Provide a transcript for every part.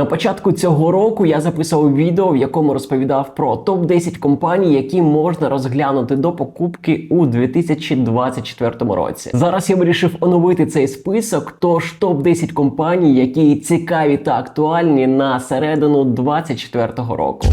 На початку цього року я записував відео, в якому розповідав про топ 10 компаній, які можна розглянути до покупки у 2024 році. Зараз я вирішив оновити цей список. Тож топ 10 компаній, які цікаві та актуальні на середину 2024 року.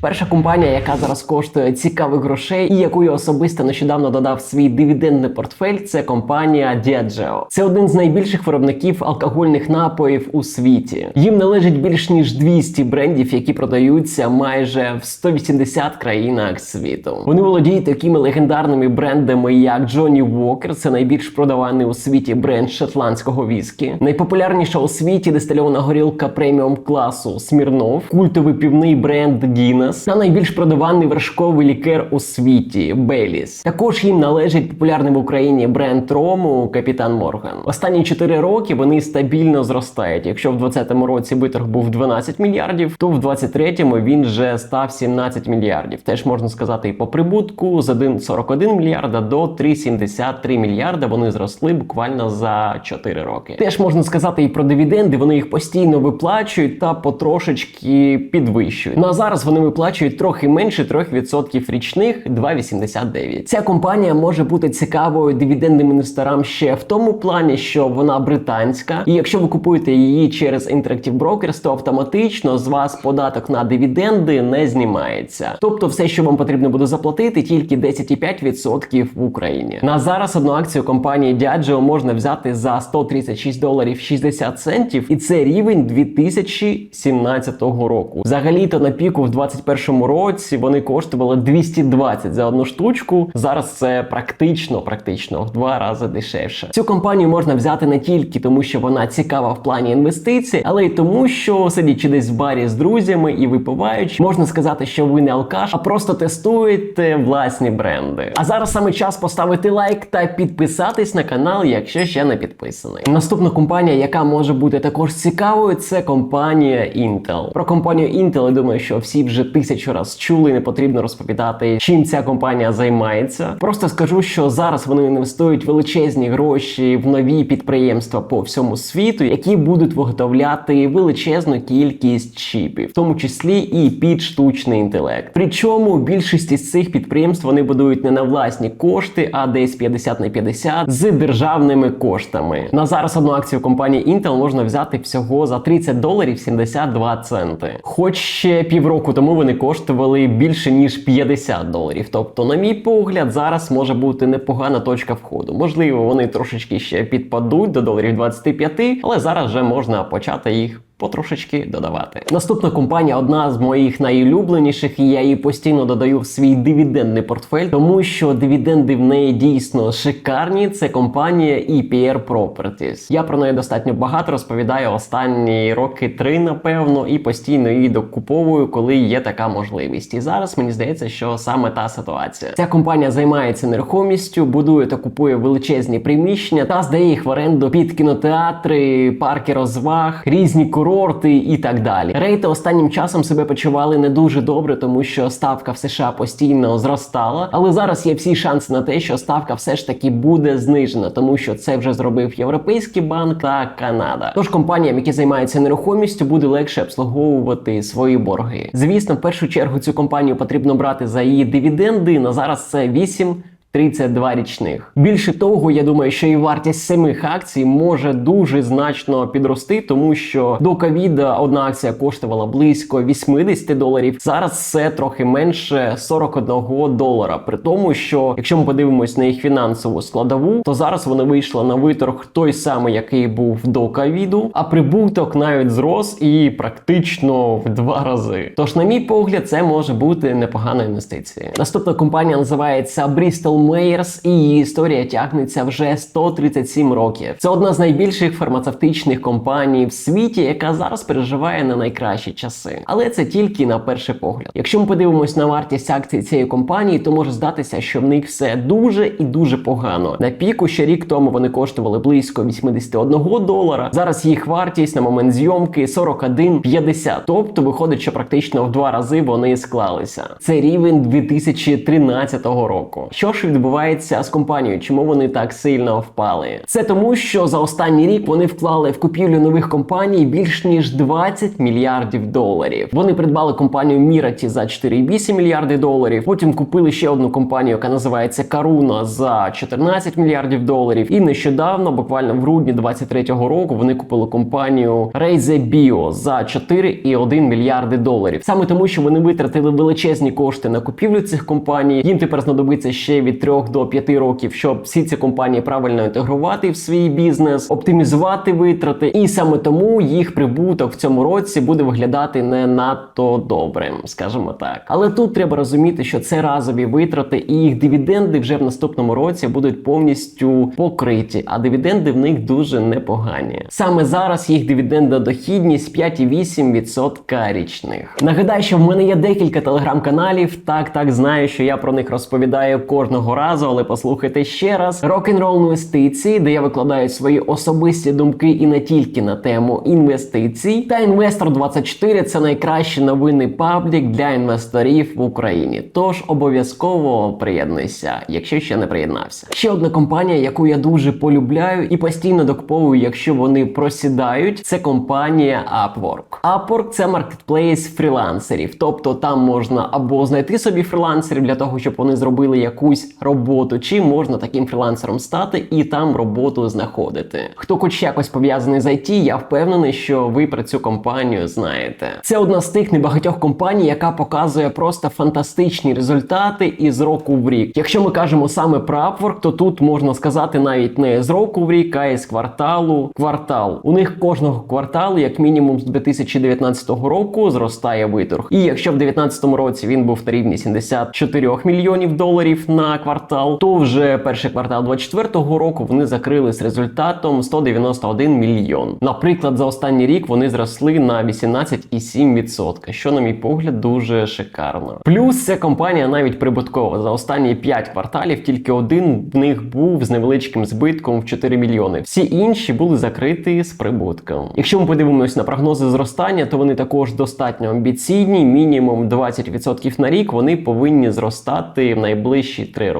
Перша компанія, яка зараз коштує цікавих грошей, і яку я особисто нещодавно додав свій дивідендний портфель, це компанія Diageo. Це один з найбільших виробників алкогольних напоїв у світі. Їм належить більш ніж 200 брендів, які продаються майже в 180 країнах світу. Вони володіють такими легендарними брендами, як Johnny Walker, це найбільш продаваний у світі бренд шотландського віскі, найпопулярніша у світі дистильована горілка преміум класу Смірнов, культовий півний бренд Guinness та найбільш продаваний вершковий лікер у світі Бейліс. Також їм належить популярний в Україні бренд Рому Капітан Морган. Останні 4 роки вони стабільно зростають. Якщо в 2020 році виторг був 12 мільярдів, то в 2023 він вже став 17 мільярдів. Теж можна сказати і по прибутку з 1,41 мільярда до 3,73 мільярда. Вони зросли буквально за 4 роки. Теж можна сказати і про дивіденди. Вони їх постійно виплачують та потрошечки підвищують. Ну а зараз вони виплачують трохи менше 3% річних 2,89. Ця компанія може бути цікавою дивідендним інвесторам ще в тому плані, що вона британська, і якщо ви купуєте її через Interactive Brokers, то автоматично з вас податок на дивіденди не знімається. Тобто, все, що вам потрібно буде заплатити, тільки 10,5% в Україні. На зараз одну акцію компанії Diageo можна взяти за 136 доларів 60 центів, і це рівень 2017 року. Взагалі-то на піку в 2021 році вони коштували 220 за одну штучку. Зараз це практично, практично в два рази дешевше. Цю компанію можна взяти не тільки тому, що вона цікава в плані інвестицій, але й тому, що сидячи десь в барі з друзями і випиваючи, можна сказати, що ви не алкаш, а просто тестуєте власні бренди. А зараз саме час поставити лайк та підписатись на канал, якщо ще не підписаний. Наступна компанія, яка може бути також цікавою, це компанія Intel. Про компанію Intel я думаю, що всі вже тисячу раз чули, не потрібно розповідати, чим ця компанія займається. Просто скажу, що зараз вони інвестують величезні гроші в нові підприємства по всьому світу, які будуть виготовляти величезну кількість чіпів, в тому числі і під штучний інтелект. Причому більшість із цих підприємств вони будують не на власні кошти, а десь 50 на 50 з державними коштами. На зараз одну акцію компанії Intel можна взяти всього за 30 доларів 72 центи. Хоч ще півроку тому вони коштували більше ніж 50 доларів. Тобто, на мій погляд, зараз може бути непогана точка входу. Можливо, вони трошечки ще підпадуть до доларів 25, але зараз вже можна почати їх. Потрошечки додавати. Наступна компанія одна з моїх найулюбленіших, і я її постійно додаю в свій дивідендний портфель, тому що дивіденди в неї дійсно шикарні. Це компанія EPR Properties. Я про неї достатньо багато розповідаю останні роки три, напевно, і постійно її докуповую, коли є така можливість. І зараз мені здається, що саме та ситуація. Ця компанія займається нерухомістю, будує та купує величезні приміщення та здає їх в оренду під кінотеатри, парки розваг, різні курорти і так далі. Рейти останнім часом себе почували не дуже добре, тому що ставка в США постійно зростала. Але зараз є всі шанси на те, що ставка все ж таки буде знижена, тому що це вже зробив Європейський банк та Канада. Тож компаніям, які займаються нерухомістю, буде легше обслуговувати свої борги. Звісно, в першу чергу цю компанію потрібно брати за її дивіденди. На зараз це 8 32 річних. Більше того, я думаю, що і вартість самих акцій може дуже значно підрости, тому що до ковіда одна акція коштувала близько 80 доларів. Зараз це трохи менше 41 долара. При тому, що якщо ми подивимось на їх фінансову складову, то зараз вона вийшла на виторг той самий, який був до ковіду, а прибуток навіть зрос і практично в два рази. Тож, на мій погляд, це може бути непогана інвестиція. Наступна компанія називається Bristol Myers, і її історія тягнеться вже 137 років. Це одна з найбільших фармацевтичних компаній в світі, яка зараз переживає на найкращі часи. Але це тільки на перший погляд. Якщо ми подивимось на вартість акцій цієї компанії, то може здатися, що в них все дуже і дуже погано. На піку ще рік тому вони коштували близько 81 долара. Зараз їх вартість на момент зйомки 41,50. Тобто виходить, що практично в два рази вони склалися. Це рівень 2013 року. Що ж відбувається з компанією, чому вони так сильно впали? Це тому, що за останній рік вони вклали в купівлю нових компаній більш ніж 20 мільярдів доларів. Вони придбали компанію Міраті за 4,8 мільярди доларів. Потім купили ще одну компанію, яка називається Каруна за 14 мільярдів доларів. І нещодавно, буквально в грудні 23-го року, вони купили компанію Raise Bio за 4,1 мільярди доларів. Саме тому, що вони витратили величезні кошти на купівлю цих компаній. Їм тепер знадобиться ще від 3 до 5 років, щоб всі ці компанії правильно інтегрувати в свій бізнес, оптимізувати витрати. І саме тому їх прибуток в цьому році буде виглядати не надто добре, скажімо так. Але тут треба розуміти, що це разові витрати, і їх дивіденди вже в наступному році будуть повністю покриті. А дивіденди в них дуже непогані. Саме зараз їх дивіденда дохідність 5,8% річних. Нагадаю, що в мене є декілька телеграм-каналів. Так, так знаю, що я про них розповідаю кожного разу, але послухайте ще раз. Рок-н-рол інвестиції, де я викладаю свої особисті думки і не тільки на тему інвестицій. Та інвестор 24 це найкращий новинний паблік для інвесторів в Україні. Тож обов'язково приєднуйся, якщо ще не приєднався. Ще одна компанія, яку я дуже полюбляю і постійно докуповую, якщо вони просідають, це компанія Upwork. Upwork – це маркетплейс фрілансерів, тобто там можна або знайти собі фрілансерів для того, щоб вони зробили якусь роботу, чи можна таким фрілансером стати і там роботу знаходити. Хто хоч якось пов'язаний з IT, я впевнений, що ви про цю компанію знаєте. Це одна з тих небагатьох компаній, яка показує просто фантастичні результати із року в рік. Якщо ми кажемо саме про Upwork, то тут можна сказати навіть не з року в рік, а із кварталу квартал. У них кожного кварталу, як мінімум, з 2019 року зростає виторг. І якщо в 2019 році він був на рівні 74 мільйонів доларів на квартал, то вже перший квартал 2024 року вони закрили з результатом 191 мільйон. Наприклад, за останній рік вони зросли на 18,7%, що, на мій погляд, дуже шикарно. Плюс ця компанія навіть прибуткова. За останні 5 кварталів тільки один в них був з невеличким збитком в 4 мільйони. Всі інші були закриті з прибутком. Якщо ми подивимось на прогнози зростання, то вони також достатньо амбіційні. Мінімум 20% на рік вони повинні зростати в найближчі 3 роки.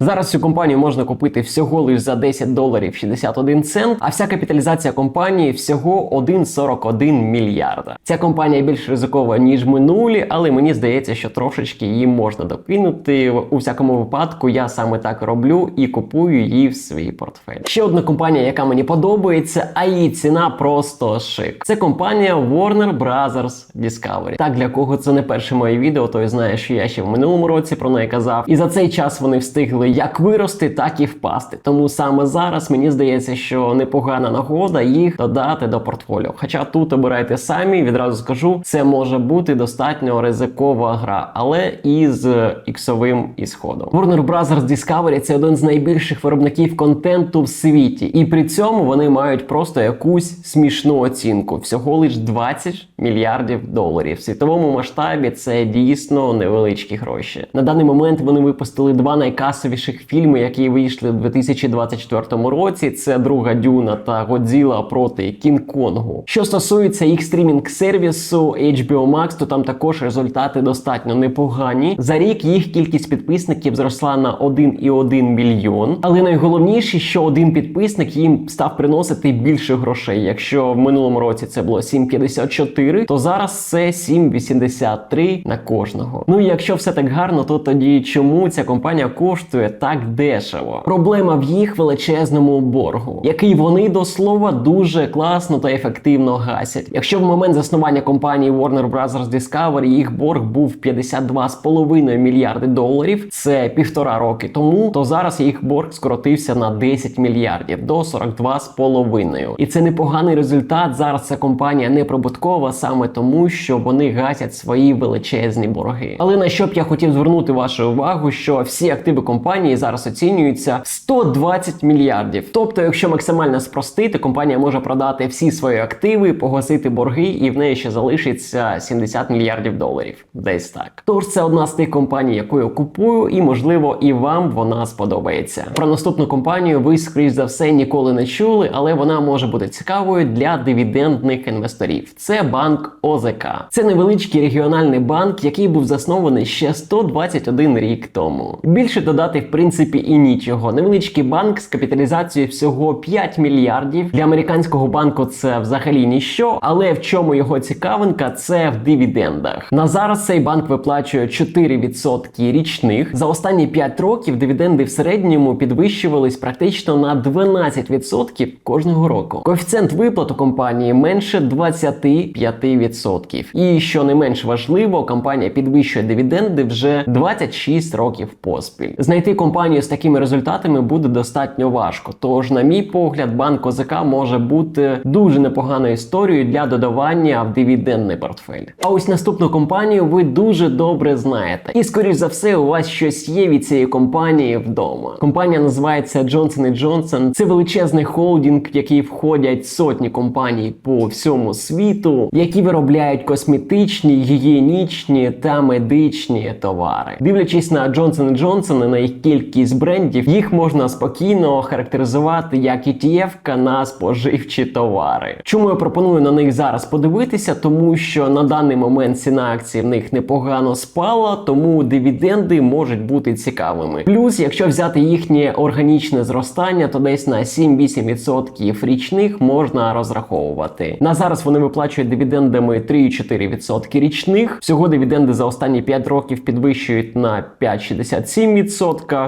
Зараз цю компанію можна купити всього лише за 10 доларів 61 цент, а вся капіталізація компанії всього 1,41 мільярда. Ця компанія більш ризикова ніж минулі, але мені здається, що трошечки її можна докинути. У всякому випадку я саме так роблю і купую її в свій портфель. Ще одна компанія, яка мені подобається, а її ціна просто шик. Це компанія Warner Brothers Discovery. Так для кого це не перше моє відео, той знає, що я ще в минулому році про неї казав. І за цей час вони встигли як вирости, так і впасти. Тому саме зараз мені здається, що непогана нагода їх додати до портфоліо. Хоча тут обирайте самі, відразу скажу, це може бути достатньо ризикова гра, але із іксовим ісходом. Warner Brothers Discovery – це один з найбільших виробників контенту в світі, і при цьому вони мають просто якусь смішну оцінку. Всього лиш 20 мільярдів доларів. В світовому масштабі це дійсно невеличкі гроші. На даний момент вони випустили два найкасовіших фільми, які вийшли в 2024 році. Це друга Дюна та Годзіла проти Кінг-Конгу. Що стосується їх стрімінг сервісу HBO Max, то там також результати достатньо непогані. За рік їх кількість підписників зросла на 1,1 мільйон. Але найголовніше, що один підписник їм став приносити більше грошей. Якщо в минулому році це було 7,54, то зараз це 7,83 на кожного. Ну і якщо все так гарно, то тоді чому ця компанія коштує так дешево? Проблема в їх величезному боргу, який вони до слова дуже класно та ефективно гасять. Якщо в момент заснування компанії Warner Brothers Discovery їх борг був 52,5 мільярди доларів, це півтора роки тому, то зараз їх борг скоротився на 10 мільярдів до 42,5. І це непоганий результат. Зараз ця компанія не прибуткова саме тому, що вони гасять свої величезні борги. Але на що б я хотів звернути вашу увагу, що всі активи компанії зараз оцінюються 120 мільярдів. Тобто, якщо максимально спростити, компанія може продати всі свої активи, погасити борги, і в неї ще залишиться 70 мільярдів доларів. Десь так. Тож це одна з тих компаній, яку я купую, і можливо і вам вона сподобається. Про наступну компанію ви скоріш за все ніколи не чули, але вона може бути цікавою для дивідендних інвесторів. Це банк ОЗК. Це невеличкий регіональний банк, який був заснований ще 121 рік тому. Більш Більше додати в принципі і нічого. Невеличкий банк з капіталізацією всього 5 мільярдів. Для американського банку це взагалі ніщо, але в чому його цікавинка, це в дивідендах. На зараз цей банк виплачує 4% річних. За останні 5 років дивіденди в середньому підвищувались практично на 12% кожного року. Коефіцієнт виплат у компанії менше 25%. І що не менш важливо, компанія підвищує дивіденди вже 26 років поспіль. Знайти компанію з такими результатами буде достатньо важко. Тож, на мій погляд, банк ОЗК може бути дуже непоганою історією для додавання в дивідендний портфель. А ось наступну компанію ви дуже добре знаєте. І скоріш за все, у вас щось є від цієї компанії вдома. Компанія називається Johnson Johnson. Це величезний холдинг, в який входять сотні компаній по всьому світу, які виробляють косметичні, гігієнічні та медичні товари. Дивлячись на Johnson Johnson і на їх кількість брендів, їх можна спокійно характеризувати як ETF на споживчі товари. Чому я пропоную на них зараз подивитися? Тому що на даний момент ціна акції в них непогано спала, тому дивіденди можуть бути цікавими. Плюс, якщо взяти їхнє органічне зростання, то десь на 7-8% річних можна розраховувати. На зараз вони виплачують дивідендами 3,4% річних. Всього дивіденди за останні 5 років підвищують на 5,67%.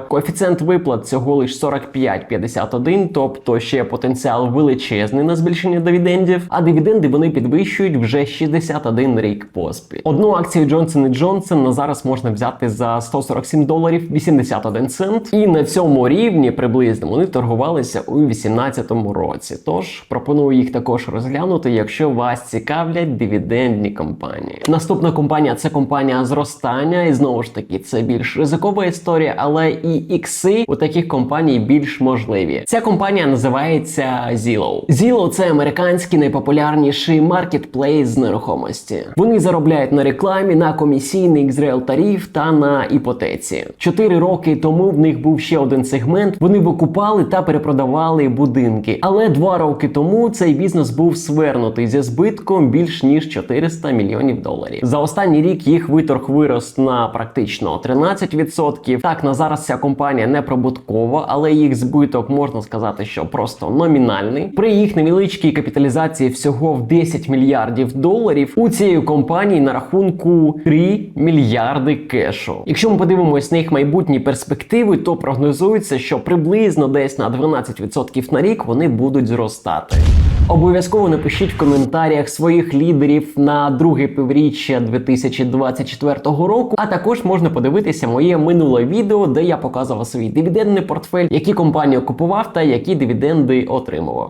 Коефіцієнт виплат всього лиш 45,51, тобто ще потенціал величезний на збільшення дивідендів. А дивіденди вони підвищують вже 61 рік поспіль. Одну акцію Johnson Johnson на зараз можна взяти за 147 доларів 81 цент. І на цьому рівні приблизно вони торгувалися у 2018 році. Тож пропоную їх також розглянути, якщо вас цікавлять дивідендні компанії. Наступна компанія це компанія зростання, і знову ж таки це більш ризикова історія, але і ікси у таких компаній більш можливі. Ця компанія називається Zillow. Zillow – це американський найпопулярніший маркетплейс з нерухомості. Вони заробляють на рекламі, на комісійних з риелторів та на іпотеці. Чотири роки тому в них був ще один сегмент. Вони викупали та перепродавали будинки. Але два роки тому цей бізнес був свернутий зі збитком більш ніж 400 мільйонів доларів. За останній рік їх виторг вирос на практично 13%. Так на зараз ця компанія не прибуткова, але їх збиток можна сказати, що просто номінальний. При їх невеличкій капіталізації всього в 10 мільярдів доларів у цієї компанії на рахунку 3 мільярди кешу. Якщо ми подивимось на їх майбутні перспективи, то прогнозується, що приблизно десь на 12% на рік вони будуть зростати. Обов'язково напишіть в коментарях своїх лідерів на друге півріччя 2024 року. А також можна подивитися моє минуле відео, де я показував свій дивідендний портфель, які компанії купував та які дивіденди отримував.